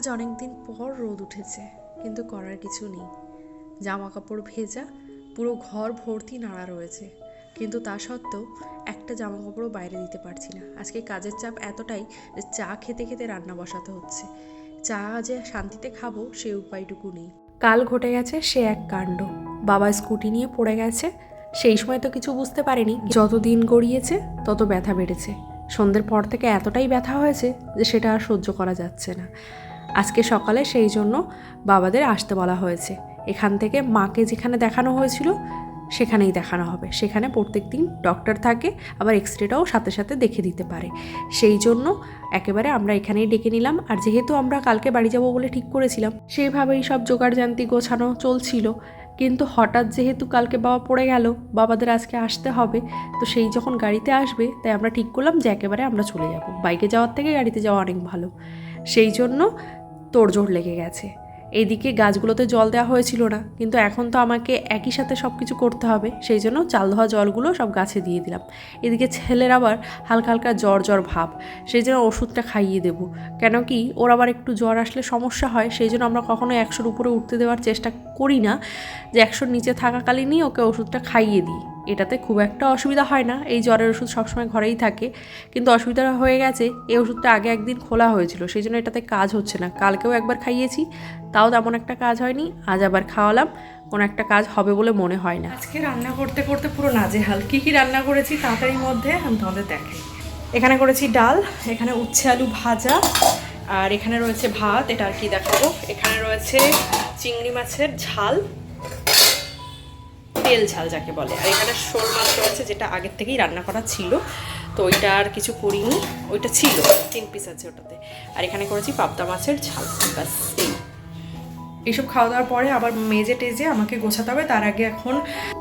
আজ অনেক দিন পর রোদ উঠেছে, কিন্তু করার কিছু নেই। জামা কাপড় ভেজা, পুরো ঘর ভর্তি নাড়া রয়েছে। কিন্তু তা সত্ত্বেও একটা জামা কাপড়ও বাইরে দিতে পারছি না। আজকে কাজের চাপ এতটাই যে চা খেতে খেতে রান্না বসাতে হচ্ছে। চা যে শান্তিতে খাব সেই উপায়টুকু নেই। কাল ঘটে গেছে সে এক কাণ্ড। বাবা স্কুটি নিয়ে পড়ে গেছে। সেই সময় তো কিছু বুঝতে পারিনি। যত দিন গড়িয়েছে, তত ব্যথা বেড়েছে। সন্ধ্যের পর থেকে এতটাই ব্যথা হয়েছে যে সেটা আর সহ্য করা যাচ্ছে না। আজকে সকালে সেই জন্য বাবাদের আসতে বলা হয়েছে। এখান থেকে মাকে যেখানে দেখানো হয়েছিল, সেখানেই দেখানো হবে। সেখানে প্রত্যেক দিন ডক্টর থাকে, আবার এক্স রেটাও সাথে সাথে দেখে দিতে পারে। সেই জন্য একেবারে আমরা এখানেই ডেকে নিলাম। আর যেহেতু আমরা কালকে বাড়ি যাব বলে ঠিক করেছিলাম সেইভাবেই সব জোগাড় জোগাড়জান্তি গোছানো চলছিল। কিন্তু হঠাৎ যেহেতু কালকে বাবা পড়ে গেল, বাবাদের আজকে আসতে হবে, তো সেই যখন গাড়িতে আসবে, তাই আমরা ঠিক করলাম যে একেবারে আমরা চলে যাব। বাইকে যাওয়ার থেকে গাড়িতে যাওয়া অনেক ভালো। সেই জন্য তোড়জোড় লেগে গেছে। এইদিকে গাছগুলোতে জল দেওয়া হয়েছিল না, কিন্তু এখন তো আমাকে একই সাথে সব কিছু করতে হবে, সেই জন্য চাল ধোয়া জলগুলো সব গাছে দিয়ে দিলাম। এদিকে ছেলের আবার হালকা হালকা জ্বর জ্বর ভাব, সেই জন্য ওষুধটা খাইয়ে দেবো। কেন কি ওর আবার একটু জ্বর আসলে সমস্যা হয়, সেই জন্য আমরা কখনো একশোর উপরে উঠতে দেওয়ার চেষ্টা করি না যে একশোর নিচে থাকাকালীনই ওকে ওষুধটা খাইয়ে দিই। এটাতে খুব একটা অসুবিধা হয় না। এই জ্বরের ওষুধ সবসময় ঘরেই থাকে। কিন্তু অসুবিধা হয়ে গেছে, এই ওষুধটা আগে একদিন খোলা হয়েছিল, সেই জন্য এটাতে কাজ হচ্ছে না। কালকেও একবার খাইয়েছি, তাও তেমন একটা কাজ হয়নি, আজ আবার খাওয়ালাম, কোনো একটা কাজ হবে বলে মনে হয় না। আজকে রান্না করতে করতে পুরো নাজেহাল। কী কী রান্না করেছি তাড়াতাড়ির মধ্যে আমি তোমাদের দেখাই। এখানে করেছি ডাল, এখানে উচ্ছে আলু ভাজা, আর এখানে রয়েছে ভাত, এটা আর কি দেখাবো? এখানে রয়েছে চিংড়ি মাছের ঝাল তেল ঝাল যাকে বলে। আর এখানে শোল মাছ রয়েছে যেটা আগের থেকেই রান্না করা ছিল। তো ওইটা আর কিছু করিনি, ওইটা ছিল, তিন পিস আছে ওটাতে। আর এখানে করেছি পাবদা মাছের ঝাল, ব্যাস, এই। এইসব খাওয়া দাওয়ার পরে আবার মেজে টেজে আমাকে গোছাতে হবে, তার আগে এখন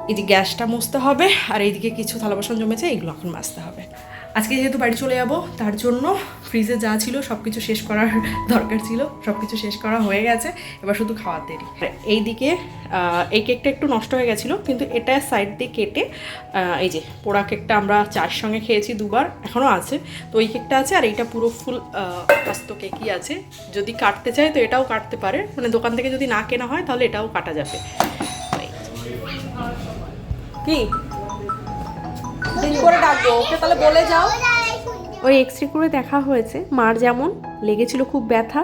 এই যে গ্যাসটা মুছতে হবে, আর এইদিকে কিছু থালা বাসন জমেছে এইগুলো এখন মাজতে হবে। আজকে যেহেতু বাড়ি চলে যাব, তার জন্য ফ্রিজে যা ছিল সব কিছু শেষ করার দরকার ছিল সব কিছু শেষ করা হয়ে গেছে, এবার শুধু খাওয়ার দেরি। এইদিকে এই কেকটা একটু নষ্ট হয়ে গেছিল, কিন্তু এটা সাইড দিয়ে কেটে এই যে পোড়া কেকটা আমরা চার সঙ্গে খেয়েছি দুবার এখনও আছে। তো ওই কেকটা আছে, আর এইটা পুরো ফুল আস্ত কেকই আছে। যদি কাটতে চায় তো এটাও কাটতে পারে মানে দোকান থেকে যদি না কেনা হয় তাহলে এটাও কাটা যাবে। কি? দিন করে ডাকবো, ওকে তাহলে বলে যাও। ওই এক্স রে করে দেখা হয়েছে, মার যেমন, লেগেছিল খুব ব্যথা।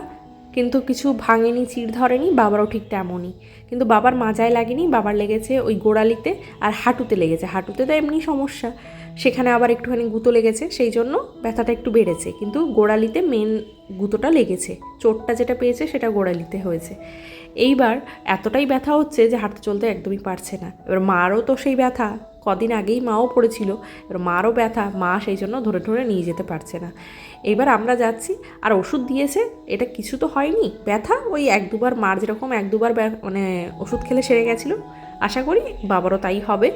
কিন্তু কিছু ভাঙেনি চিড় ধরেনি, বাবারও ঠিক তেমনই। কিন্তু বাবার মাজায় লাগেনি, বাবার লেগেছে ওই গোড়ালিতে আর হাঁটুতে লেগেছে। হাঁটুতে তো এমনি সমস্যা। সেখানে আবার একটুখানি গুঁতো লেগেছে, সেই জন্য ব্যথাটা একটু বেড়েছে। কিন্তু গোড়ালিতে মেন গুঁতোটা লেগেছে। চোটটা যেটা পেয়েছে সেটা গোড়ালিতে হয়েছে। এইবার এতটাই ব্যথা হচ্ছে যে হাঁটতে চলতে একদমই পারছে না। এবার মারও তো সেই ব্যথা। কদিন আগেই মাও পড়েছিল। এবার মারও ব্যথা। মা সেই জন্য ধরে ধরে নিয়ে যেতে পারছে না। এবার আমরা যাচ্ছি, আর ওষুধ দিয়েছে, এটা কিছু তো হয়নি। ব্যথা, ওই এক দুবার মার যেরকম, এক দুবার মানে ওষুধ খেলে সেরে গেছিল। আশা করি বাবারও তাই হবে।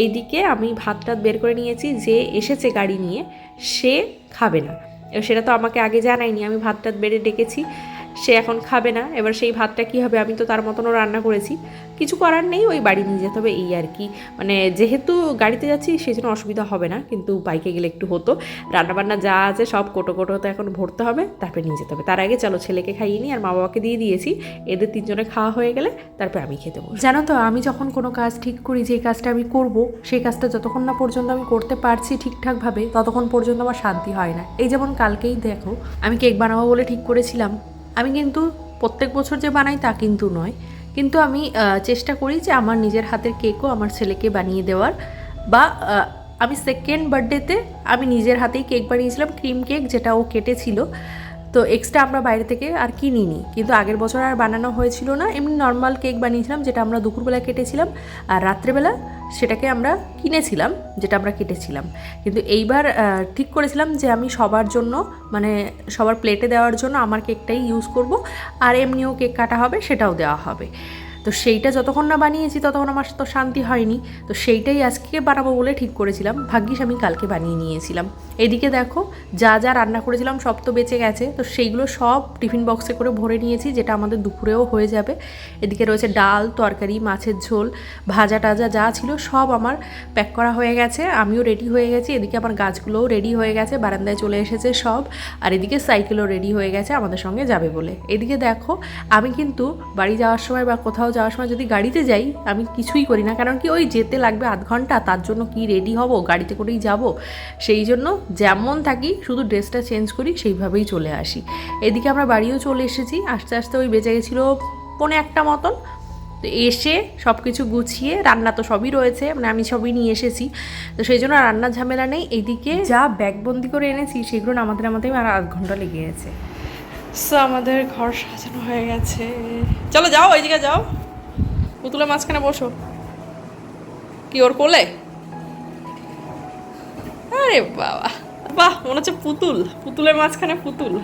এইদিকে আমি ভাত টাত বের করে নিয়েছি, যে এসেছে গাড়ি নিয়ে, সে খাবে না। সেটা তো আমাকে আগে জানায়নি, আমি ভাত টাত বেড়ে ডেকেছি। সে এখন খাবে না। এবার সেই ভাতটা কী হবে? আমি তো তার মতনও রান্না করেছি। কিছু করার নেই, ওই বাড়ি নিয়ে যেতে হবে, এই আর কি। মানে যেহেতু গাড়িতে যাচ্ছি, সেই জন্য অসুবিধা হবে না, কিন্তু বাইকে গেলে একটু হতো। রান্নাবান্না যা আছে সব কোটো কোটোতে এখন ভরতে হবে, তারপরে নিয়ে যেতে হবে। তার আগে চলো ছেলেকে খাইয়ে নিই, আর মা বাবাকে দিয়ে দিয়েছি। এদের তিনজনে খাওয়া হয়ে গেলে তারপরে আমি খেতে বসবো জানো তো, আমি যখন কোনো কাজ ঠিক করি, যে কাজটা আমি করব, সেই কাজটা যতক্ষণ না পর্যন্ত আমি করতে পারছি ঠিকঠাকভাবে, ততক্ষণ পর্যন্ত আমার শান্তি হয় না। এই যেমন কালকেই দেখো, আমি কেক বানাবো বলে ঠিক করেছিলাম আমি কিন্তু প্রত্যেক বছর যে বানাই তা কিন্তু নয়। কিন্তু আমি চেষ্টা করি যে আমার নিজের হাতের কেকও আমার ছেলেকে বানিয়ে দেওয়ার বা আমি সেকেন্ড বার্থডেতে আমি নিজের হাতেই কেক বানিয়েছিলাম ক্রিম কেক যেটা ও কেটেছিল। তো এক্সট্রা আমরা বাইরে থেকে আর কিনিনি। কিন্তু আগের বছর আর বানানো হয়েছিল না। এমনি নর্মাল কেক বানিয়েছিলাম, যেটা আমরা দুপুরবেলা কেটেছিলাম আর রাত্রেবেলা সেটাকে আমরা কিনেছিলাম, যেটা আমরা কেটেছিলাম। কিন্তু এইবার ঠিক করেছিলাম যে আমি সবার জন্য মানে সবার প্লেটে দেওয়ার জন্য আমার কেকটাই ইউজ করব। আর এমনিও কেক কাটা হবে, সেটাও দেওয়া হবে। তো সেইটা যতক্ষণ না বানিয়েছি ততক্ষণ আমার তো শান্তি হয়নি। তো সেইটাই আজকে বানাবো বলে ঠিক করেছিলাম। ভাগ্যিস আমি কালকে বানিয়ে নিয়েছিলাম। এদিকে দেখো, যা যা রান্না করেছিলাম সব তো বেঁচে গেছে। তো সেইগুলো সব টিফিন বক্সে করে ভরে নিয়েছি, যেটা আমাদের দুপুরেও হয়ে যাবে। এদিকে রয়েছে ডাল, তরকারি, মাছের ঝোল, ভাজা টাজা যা ছিল সব আমার প্যাক করা হয়ে গেছে। আমিও রেডি হয়ে গেছি। এদিকে আমার গাছগুলোও রেডি হয়ে গেছে। বারান্দায় চলে এসেছে সব। আর এদিকে সাইকেলও রেডি হয়ে গেছে আমাদের সঙ্গে যাবে বলে। এদিকে দেখো, আমি কিন্তু বাড়ি যাওয়ার সময় বা কোথাও যাওয়ার সময় যদি গাড়িতে যাই, আমি কিছুই করি না। কারণ কি ওই যেতে লাগবে আধ ঘণ্টা, তার জন্য কি রেডি হব, গাড়িতে করেই যাব। সেই জন্য যেমন থাকি, শুধু ড্রেসটা চেঞ্জ করি, সেইভাবেই চলে আসি। এদিকে আমরা বাড়িও চলে এসেছি। আস্তে আস্তে ওই বেঁচে গেছিল পৌনে একটা মতন। তো এসে সব কিছু গুছিয়ে, রান্না তো সবই রয়েছে মানে আমি সবই নিয়ে এসেছি। তো সেই জন্য রান্নার ঝামেলা নেই। এইদিকে যা ব্যাগবন্দি করে এনেছি, সেগুলো আমাদের আমাদের আর আধ ঘণ্টা লেগে গেছে। সো আমাদের ঘর সাজানো হয়ে গেছে। চলো যাও ওই দিকে যাও। পুতুলের মাঝখানে বসো। কি ওর কোলে? আরে বাবা। বাহ, মনে হচ্ছে পুতুল। পুতুলের মাঝখানে পুতুল।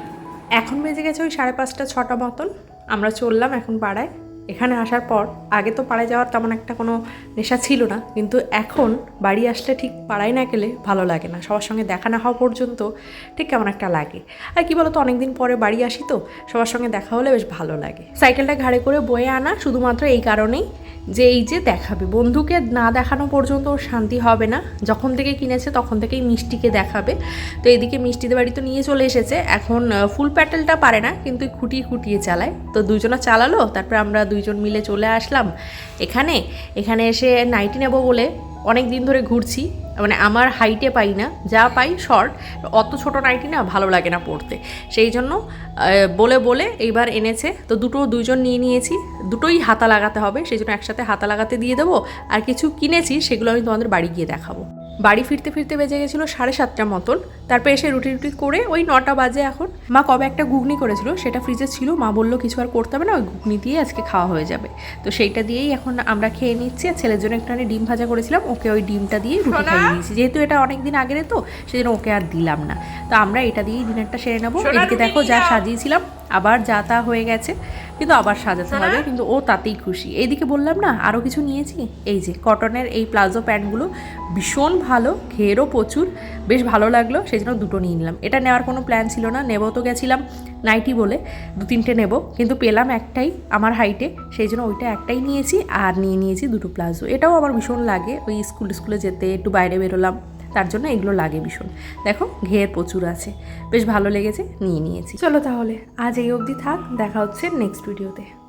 এখন বেজে গেছে ওই সাড়ে পাঁচটা, ছটা মতন। আমরা চললাম এখন পাড়ায়। এখানে আসার পর আগে তো পাড়ায় যাওয়ার তেমন একটা কোনো নেশা ছিল না, কিন্তু এখন বাড়ি আসলে ঠিক পাড়ায় না গেলে ভালো লাগে না। সবার সঙ্গে দেখা না হওয়া পর্যন্ত ঠিক কেমন একটা লাগে। আর কি বলতো, অনেকদিন পরে বাড়ি আসি তো, সবার সঙ্গে দেখা হলে বেশ ভালো লাগে। সাইকেলটা ঘাড়ে করে বয়ে আনা শুধুমাত্র এই কারণেই যে এই যে দেখাবে। বন্ধুকে না দেখানো পর্যন্ত ওর শান্তি হবে না। যখন থেকে কিনেছে তখন থেকেই মিষ্টিকে দেখাবে। তো এদিকে মিষ্টিদের বাড়ি তো নিয়ে চলে এসেছে। এখন ফুল প্যাটেলটা পারে না, কিন্তু খুঁটিয়ে খুঁটিয়ে চালায়। তো দুজনা চালালো, তারপর আমরা দুইজন মিলে চলে আসলাম। এখানে এখানে এসে নাইটি নেব বলে অনেক দিন ধরে ঘুরছি। মানে আমার হাইটে পাই না, যা পাই শর্ট অত ছোট নাইটি না ভালো লাগে না পড়তে সেই জন্য বলে বলে এইবার এনেছে। তো দুটো দুইজন নিয়ে নিয়েছি। দুটোই হাতা লাগাতে হবে, সেই জন্য একসাথে হাতা লাগাতে দিয়ে দেবো। আর কিছু কিনেছি, সেগুলো আমি তোমাদের বাড়ি গিয়ে দেখাবো। বাড়ি ফিরতে ফিরতে বেজে গেছিল সাড়ে সাতটা মতন। তারপর এসে রুটি রুটি করে ওই নটা বাজে এখন। মা কবে একটা ঘুগনি করেছিল সেটা ফ্রিজে ছিল। মা বলল কিছু আর করতে হবে না ওই ঘুগনি দিয়ে আজকে খাওয়া হয়ে যাবে। তো সেইটা দিয়েই এখন আমরা খেয়ে নিচ্ছি। আর ছেলের জন্য একটুখানি ডিম ভাজা করেছিলাম ওকে ওই ডিমটা দিয়ে রুটি খাইয়ে দিয়েছি যেহেতু এটা অনেক দিন আগের তো সেই জন্য ওকে আর দিলাম না। তো আমরা এটা দিয়েই ডিনারটা সেরে নেব। এদিকে দেখো যা সাজিয়েছিলাম আবার যা তা হয়ে গেছে। কিন্তু আবার সাজাতে হবে কিন্তু ও তাতেই খুশি। এইদিকে বললাম না আরও কিছু নিয়েছি? এই যে কটনের এই প্লাজো প্যান্টগুলো ভীষণ ভালো ঘেরও প্রচুর বেশ ভালো লাগল সেই জন্য দুটো নিয়ে নিলাম। এটা নেওয়ার কোনো প্ল্যান ছিল না নেব তো গেছিলাম নাইটি বলে দু তিনটে নেব কিন্তু পেলাম একটাই আমার হাইটে সেই জন্য ওইটা একটাই নিয়েছি আর নিয়ে নিয়েছি দুটো প্লাজো। এটাও আমার ভীষণ লাগে ওই স্কুল স্কুলে যেতে একটু বাইরে বেরোলাম। তার জন্য এগুলো লাগে ভীষণ। দেখো, ঘের প্রচুর আছে। বেশ ভালো লেগেছে, নিয়ে নিয়েছি। চলো তাহলে, আজ এই অবধি থাক, দেখা হচ্ছে নেক্সট ভিডিওতে